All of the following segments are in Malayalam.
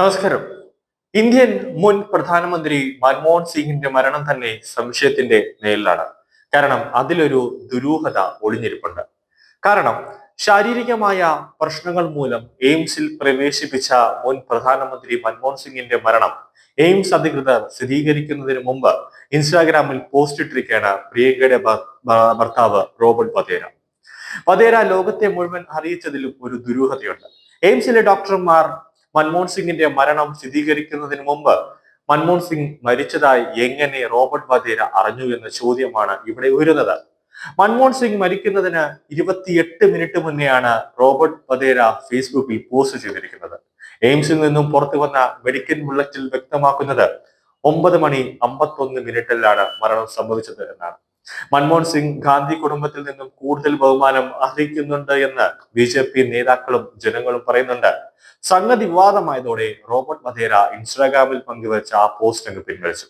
നമസ്കാരം. ഇന്ത്യൻ മുൻ പ്രധാനമന്ത്രി മൻമോഹൻ സിംഗിന്റെ മരണം തന്നെ സംശയത്തിന്റെ നേരിലാണ് കാരണം അതിലൊരു ദുരൂഹത ഒളിഞ്ഞിരിപ്പുണ്ട്. കാരണം ശാരീരികമായ പ്രശ്നങ്ങൾ മൂലം എയിംസിൽ പ്രവേശിപ്പിച്ച മുൻ പ്രധാനമന്ത്രി മൻമോഹൻ സിംഗിന്റെ മരണം എയിംസ് അധികൃതർ സ്ഥിരീകരിക്കുന്നതിന് മുമ്പ് ഇൻസ്റ്റാഗ്രാമിൽ പോസ്റ്റ് ഇട്ടിരിക്കുകയാണ് പ്രിയങ്കയുടെ ഭർത്താവ് റോബർട്ട് വധേര വധേര ലോകത്തെ മുഴുവൻ അറിയിച്ചതിലും ഒരു ദുരൂഹതയുണ്ട്. എയിംസിലെ ഡോക്ടർമാർ മൻമോഹൻ സിംഗിന്റെ മരണം സ്ഥിരീകരിക്കുന്നതിന് മുമ്പ് മൻമോഹൻ സിംഗ് മരിച്ചതായി എങ്ങനെ റോബർട്ട് വധേര അറിഞ്ഞു എന്ന ചോദ്യമാണ് ഇവിടെ ഉയരുന്നത്. മൻമോഹൻ സിംഗ് മരിക്കുന്നതിന് ഇരുപത്തിയെട്ട് മിനിറ്റ് മുന്നെയാണ് റോബർട്ട് വധേര ഫേസ്ബുക്കിൽ പോസ്റ്റ് ചെയ്തിരിക്കുന്നത്. എയിംസിൽ നിന്നും പുറത്തു വന്ന മെഡിക്കൽ ബുള്ളറ്റിൽ വ്യക്തമാക്കുന്നത് ഒമ്പത് മണി അമ്പത്തൊന്ന് മിനിറ്റിലാണ് മരണം സംഭവിച്ചത് എന്നാണ്. മൻമോഹൻ സിംഗ് ഗാന്ധി കുടുംബത്തിൽ നിന്നും കൂടുതൽ ബഹുമാനം അർഹിക്കുന്നുണ്ട് എന്ന് ബി ജെ പി നേതാക്കളും ജനങ്ങളും പറയുന്നുണ്ട്. സംഗതി വിവാദമായതോടെ റോബർട്ട് വധേര ഇൻസ്റ്റാഗ്രാമിൽ പങ്കുവച്ച ആ പോസ്റ്റ് അങ്ങ് പിൻവലിച്ചു.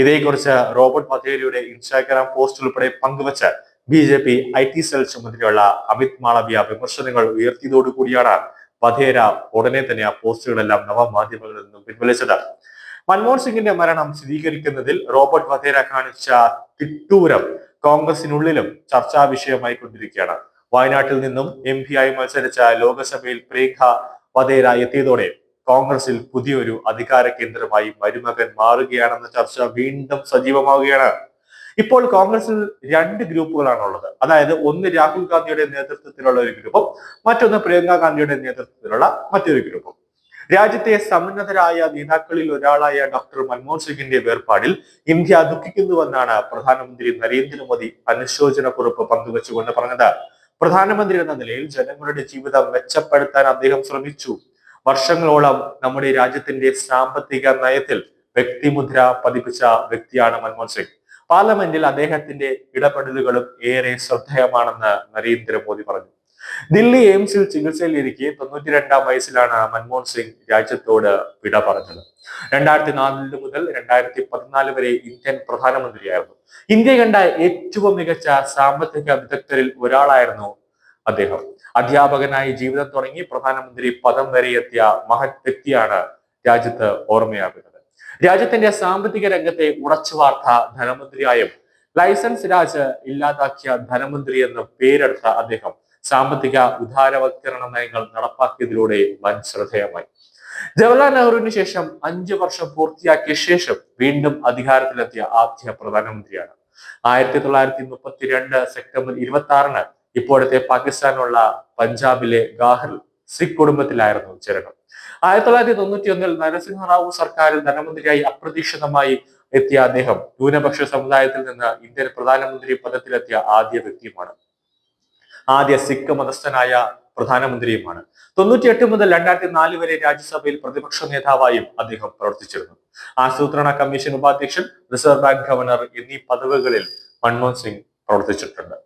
ഇതേക്കുറിച്ച് റോബർട്ട് വധേരയുടെ ഇൻസ്റ്റാഗ്രാം പോസ്റ്റ് ഉൾപ്പെടെ പങ്കുവച്ച് B J P I T cell ചുമതലയുള്ള അമിത് മാളവ്യ വിമർശനങ്ങൾ ഉയർത്തിയതോടുകൂടിയാണ് വധേര ഉടനെ തന്നെ ആ പോസ്റ്റുകളെല്ലാം നവമാധ്യമങ്ങളിൽ നിന്നും പിൻവലിച്ചത്. മൻമോഹൻ സിംഗിന്റെ മരണം സ്ഥിരീകരിക്കുന്നതിൽ റോബർട്ട് വധേര കാണിച്ച തിട്ടൂരം കോൺഗ്രസിനുള്ളിലും ചർച്ചാ വിഷയമായി കൊണ്ടിരിക്കുകയാണ്. വയനാട്ടിൽ നിന്നും എം പി ആയി മത്സരിച്ച ലോകസഭയിൽ പ്രിയങ്ക വധേര എത്തിയതോടെ കോൺഗ്രസിൽ പുതിയൊരു അധികാര കേന്ദ്രമായി മരുമകൻ മാറുകയാണെന്ന ചർച്ച വീണ്ടും സജീവമാവുകയാണ്. ഇപ്പോൾ കോൺഗ്രസിൽ രണ്ട് ഗ്രൂപ്പുകളാണുള്ളത്. അതായത് ഒന്ന് രാഹുൽ ഗാന്ധിയുടെ നേതൃത്വത്തിലുള്ള ഒരു ഗ്രൂപ്പും മറ്റൊന്ന് പ്രിയങ്ക ഗാന്ധിയുടെ നേതൃത്വത്തിലുള്ള മറ്റൊരു ഗ്രൂപ്പും. രാജ്യത്തെ സമുന്നതരായ നേതാക്കളിൽ ഒരാളായ ഡോക്ടർ മൻമോഹൻ സിംഗിന്റെ വേർപാടിൽ ഇന്ത്യ ദുഃഖിക്കുന്നുവെന്നാണ് പ്രധാനമന്ത്രി നരേന്ദ്രമോദി അനുശോചന കുറിപ്പ് പങ്കുവച്ചുകൊണ്ട് പറഞ്ഞത്. പ്രധാനമന്ത്രി എന്ന നിലയിൽ ജനങ്ങളുടെ ജീവിതം മെച്ചപ്പെടുത്താൻ അദ്ദേഹം ശ്രമിച്ചു. വർഷങ്ങളോളം നമ്മുടെ രാജ്യത്തിന്റെ സാമ്പത്തിക നയത്തിൽ വ്യക്തിമുദ്ര പതിപ്പിച്ച വ്യക്തിയാണ് മൻമോഹൻ സിംഗ്. പാർലമെന്റിൽ അദ്ദേഹത്തിന്റെ ഇടപെടലുകളും ഏറെ ശ്രദ്ധേയമാണെന്ന് നരേന്ദ്രമോദി പറഞ്ഞു. ദില്ലി എയിംസിൽ ചികിത്സയിലിരിക്കെ തൊണ്ണൂറ്റി രണ്ടാം വയസ്സിലാണ് മൻമോഹൻ സിംഗ് രാജ്യത്തോട് വിട പറഞ്ഞത്. രണ്ടായിരത്തി നാലിൽ മുതൽ രണ്ടായിരത്തി പതിനാല് വരെ ഇന്ത്യൻ പ്രധാനമന്ത്രിയായിരുന്നു. ഇന്ത്യ കണ്ട ഏറ്റവും മികച്ച സാമ്പത്തിക വിദഗ്ധരിൽ ഒരാളായിരുന്നു അദ്ദേഹം. അധ്യാപകനായി ജീവിതം തുടങ്ങി പ്രധാനമന്ത്രി പദം വരെ എത്തിയ മഹത് വ്യക്തിയാണ് രാജ്യത്ത് ഓർമ്മയാകുന്നത്. രാജ്യത്തിന്റെ സാമ്പത്തിക രംഗത്തെ ഉറച്ചു വാർത്ത ധനമന്ത്രിയായും ലൈസൻസ് രാജ് ഇല്ലാതാക്കിയ ധനമന്ത്രി എന്ന പേരെടുത്ത അദ്ദേഹം സാമ്പത്തിക ഉദാരവത്കരണ നയങ്ങൾ നടപ്പാക്കിയതിലൂടെ വൻ ശ്രദ്ധേയമായി. ജവഹർലാൽ നെഹ്റുവിന് ശേഷം അഞ്ചു വർഷം പൂർത്തിയാക്കിയ ശേഷം വീണ്ടും അധികാരത്തിലെത്തിയ ആദ്യ പ്രധാനമന്ത്രിയാണ്. ആയിരത്തി തൊള്ളായിരത്തി മുപ്പത്തിരണ്ട് സെപ്റ്റംബർ ഇരുപത്തി ആറിന് ഇപ്പോഴത്തെ പാകിസ്ഥാനുള്ള പഞ്ചാബിലെ ഗാഹറിൽ സിഖ് കുടുംബത്തിലായിരുന്നു ചരണം ആയിരത്തി തൊള്ളായിരത്തി തൊണ്ണൂറ്റി ഒന്നിൽ നരസിംഹറാവു സർക്കാരിൽ ധനമന്ത്രിയായി അപ്രതീക്ഷിതമായി എത്തിയ അദ്ദേഹം ന്യൂനപക്ഷ സമുദായത്തിൽ നിന്ന് ഇന്ത്യൻ പ്രധാനമന്ത്രി പദത്തിലെത്തിയ ആദ്യ വ്യക്തിയുമാണ്. ആദ്യ സിഖ് മതസ്ഥനായ പ്രധാനമന്ത്രിയുമാണ്. തൊണ്ണൂറ്റിയെട്ട് മുതൽ രണ്ടായിരത്തി നാല് വരെ രാജ്യസഭയിൽ പ്രതിപക്ഷ നേതാവായും അദ്ദേഹം പ്രവർത്തിച്ചിരുന്നു. ആസൂത്രണ കമ്മീഷൻ ഉപാധ്യക്ഷൻ റിസർവ് ബാങ്ക് ഗവർണർ എന്നീ പദവികളിൽ മൻമോഹൻ സിംഗ് പ്രവർത്തിച്ചിട്ടുണ്ട്.